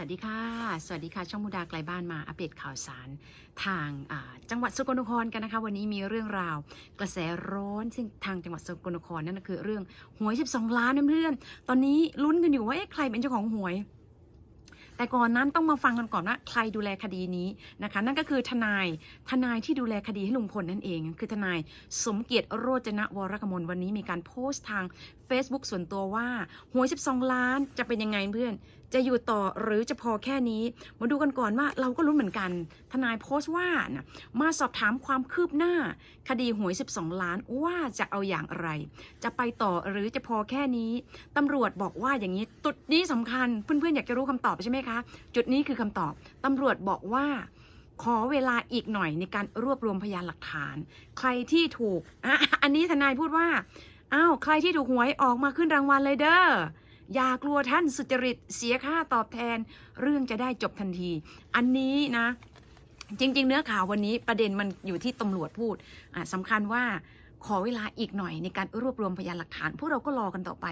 วัสดีค่ะ สวัสดีค่ะ ช่องมุดาไกลบ้านมาอัปเดตข่าวสารทางจังหวัดสกลนครกันนะคะ วันนี้มีเรื่องราวกระแสร้อนซึ่งทางจังหวัดสกลนครนั่นก็คือเรื่องหวย 12 ล้านเพื่อนๆตอนนี้ลุ้นกันอยู่ว่าเอ๊ะใครเป็นเจ้าของหวย แต่ก่อนนั้นต้องมาฟังกันก่อนว่าใครดูแลคดีนี้นะคะ นั่นก็คือทนายทนายที่ดูแลคดีให้ลุงพลนั่นเอง คือทนายสมเกียรติโรจนะวรกมลวันนี้มีการโพสต์ทาง Facebook ส่วนตัวว่าหวย 12 ล้านจะเป็นยังไงเพื่อน จะอยู่ต่อหรือจะพอแค่นี้ มาดูกันก่อนว่าเราก็รู้เหมือนกัน ทนายโพสต์ว่านะมาสอบถามความคืบหน้า คดีหวย 12 ล้านว่าจะเอาอย่างไร จะไปต่อหรือจะพอแค่นี้ตำรวจบอกว่าอย่างนี้จุดนี้สำคัญเพื่อนๆอยากจะรู้คำตอบใช่ไหมคะจุดนี้คือคำตอบตำรวจบอกว่าขอเวลาอีกหน่อยในการรวบรวมพยานหลักฐาน ใครที่ถูกอะอันนี้ทนายพูดว่าอ้าวใครที่ถูกหวยออกมาขึ้นรางวัลเลยเด้ออย่ากลัวท่านสุจริตเสียค่าตอบแทน เรื่องจะได้จบทันที อันนี้นะ จริง ๆ เนื้อข่าววันนี้ประเด็นมันอยู่ที่ตำรวจพูดสำคัญว่า ขอเวลาอีกหน่อยในการรวบรวมพยานหลักฐาน พวกเราก็รอกันต่อไป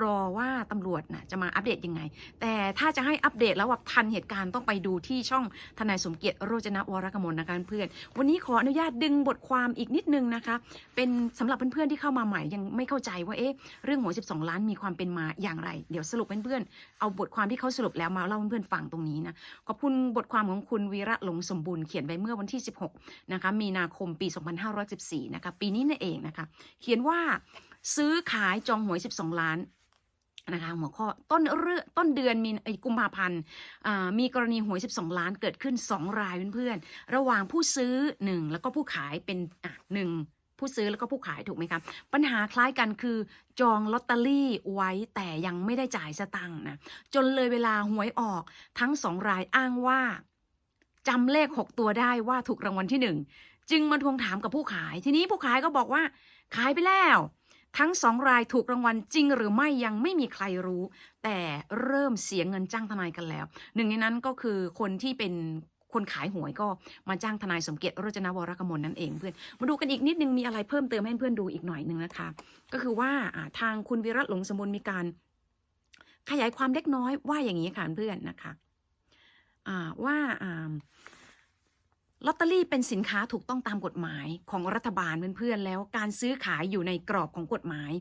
รอว่าตำรวจนะจะมาอัปเดตยังไง แต่ถ้าจะให้อัปเดตแล้วว่าทันเหตุการณ์ต้องไปดูที่ช่องทนายสมเกียรติโรจนะวรกมลนะคะเพื่อน วันนี้ขออนุญาตดึงบทความอีกนิดนึงนะคะ เป็นสำหรับเพื่อนๆที่เข้ามาใหม่ยังไม่เข้าใจว่าเอ๊ะเรื่องหวย12 ล้านมีความเป็นมาอย่างไร เดี๋ยวสรุปเพื่อนๆเอาบทความที่เขาสรุปแล้วมาเล่าเพื่อนๆฟังตรงนี้นะขอบคุณบทความของคุณวีระหลงสมบูรณ์เขียนไว้เมื่อวันที่ 16นะคะมีนาคมปี 2514นะคะปีนี้นั่นเองนะคะ เขียนว่าซื้อขายจองหวย 12 ล้านนะคะหัวข้อต้นเรื่องต้นเดือนมีกุมภาพันธ์มีกรณีหวย 12 ล้านเกิดขึ้น 2 รายเพื่อนๆระหว่างผู้ซื้อ 1 แล้วก็ผู้ขายเป็นอะหนึ่งผู้ซื้อแล้วก็ผู้ขายถูกไหมครับ ปัญหาคล้ายกันคือจองลอตเตอรี่ไว้แต่ยังไม่ได้จ่ายสตังค์นะจนเลยเวลาหวยออกทั้งสองรายอ้างว่าจำเลข 6 ตัวได้ว่าถูกรางวัลที่หนึ่ง จึงมาทวงถามกับผู้ขาย ทีนี้ผู้ขายก็บอกว่า ขายไปแล้ว ทั้งสองรายถูกรางวัลจริงหรือไม่ยังไม่มีใครรู้ แต่เริ่มเสียเงินจ้างทนายกันแล้ว หนึ่งในนั้นก็คือคนที่เป็นคนขายหวยก็มาจ้างทนายสมเกียรติโรจนวรกมลนั่นเองเพื่อนมาดูกันอีกนิดนึงมีอะไรเพิ่มเติมให้เพื่อนดูอีกหน่อยหนึ่งนะคะ ก็คือว่าทางคุณวิรัตหลงสมบูรณ์มีการ ขยายความเล็กน้อยว่าอย่างนี้ค่ะเพื่อนนะคะว่า ลอตเตอรี่เป็นสินค้าถูกต้องตามกฎหมายของรัฐบาลเพื่อนๆแล้วการซื้อขายอยู่ในกรอบของกฎหมาย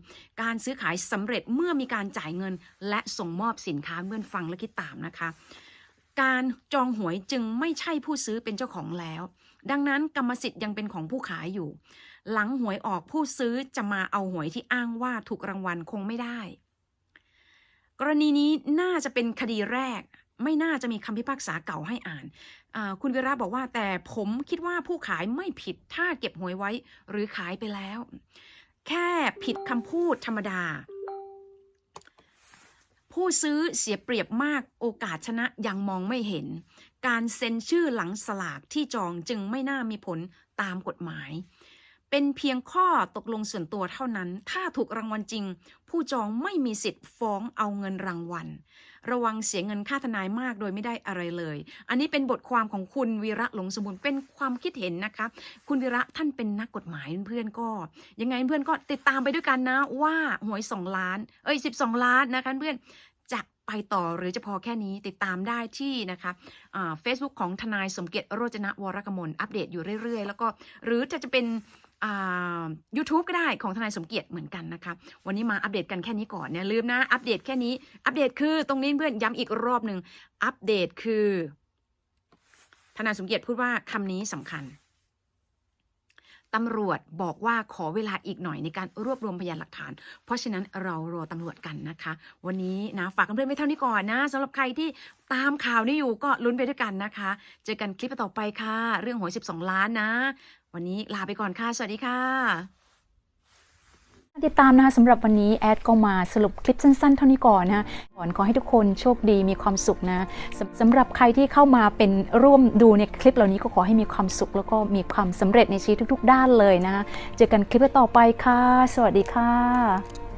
การซื้อขายสำเร็จเมื่อมีการจ่ายเงิน และส่งมอบสินค้าเพื่อนฟังและคิดตามนะคะ การจองหวยจึงไม่ใช่ผู้ซื้อเป็นเจ้าของแล้ว ดังนั้นกรรมสิทธิ์ยังเป็นของผู้ขายอยู่ หลังหวยออกผู้ซื้อจะมาเอาหวยที่อ้างว่าถูกรางวัลคงไม่ได้ กรณีนี้น่าจะเป็นคดีแรก ไม่น่าจะมีคำพิพากษาเก่าให้อ่าน คุณวีระบอกว่าแต่ผมคิดว่าผู้ขายไม่ผิดถ้าเก็บหวยไว้หรือขายไปแล้ว แค่ผิดคำพูดธรรมดา ผู้ซื้อเสียเปรียบมากโอกาสชนะยังมองไม่เห็น การเซ็นชื่อหลังสลากที่จองจึงไม่น่ามีผลตามกฎหมาย เป็นเพียงข้อตกลงส่วนตัวเท่านั้น ถ้าถูกรางวัลจริง ผู้จองไม่มีสิทธิ์ฟ้องเอาเงินรางวัล ระวังเสียเงินค่าทนายมากโดยไม่ได้อะไรเลย อันนี้เป็นบทความของคุณวีระหลงสมบูรณ์เป็นความคิดเห็นนะคะ คุณวีระท่านเป็นนักกฎหมายเพื่อนก็ ยังไงเพื่อนก็ติดตามไปด้วยกันนะว่าหวยสองล้าน เอ้ยสิบสองล้านนะคะเพื่อนจะไปต่อหรือจะพอแค่นี้ติดตามได้ที่นะคะเฟซบุ๊กของทนายสมเกียรติโรจนะวรกมลอัปเดตอยู่เรื่อยๆ แล้วก็หรือจะจะเป็น ยูทูบก็ได้ของทนายสมเกียรติเหมือนกันนะคะ วันนี้มาอัปเดตกันแค่นี้ก่อนเนี่ยลืมนะ อัปเดตแค่นี้ อัปเดตคือตรงนี้เพื่อนย้ำอีกรอบหนึ่งอัปเดตคือ ทนายสมเกียรติพูดว่าคำนี้สำคัญ ตำรวจบอกว่าขอเวลาอีกหน่อยในการรวบรวมพยานหลักฐาน เพราะฉะนั้นเรารอตำรวจกันนะคะ วันนี้นะฝากเพื่อนๆไว้เท่านี้ก่อนนะสำหรับใครที่ตามข่าวนี้อยู่ก็ลุ้นไปด้วยกันนะคะ เจอกันคลิปต่อไปค่ะ เรื่องหวย 12 ล้านนะ วันนี้ลาไปก่อนค่ะ สวัสดีค่ะ ติดตามนะคะสำหรับวันนี้แอดก็มาสรุปคลิปสั้นๆ เท่านี้ก่อนนะคะก่อนขอให้ทุกคนโชคดีมีความสุขนะสำหรับใครที่เข้ามาเป็นร่วมดูในคลิปเหล่านี้ก็ขอให้มีความสุข แล้วก็มีความสำเร็จในชีวิตทุก ๆ ด้านเลยนะคะเจอกันคลิปต่อไปค่ะ สวัสดีค่ะ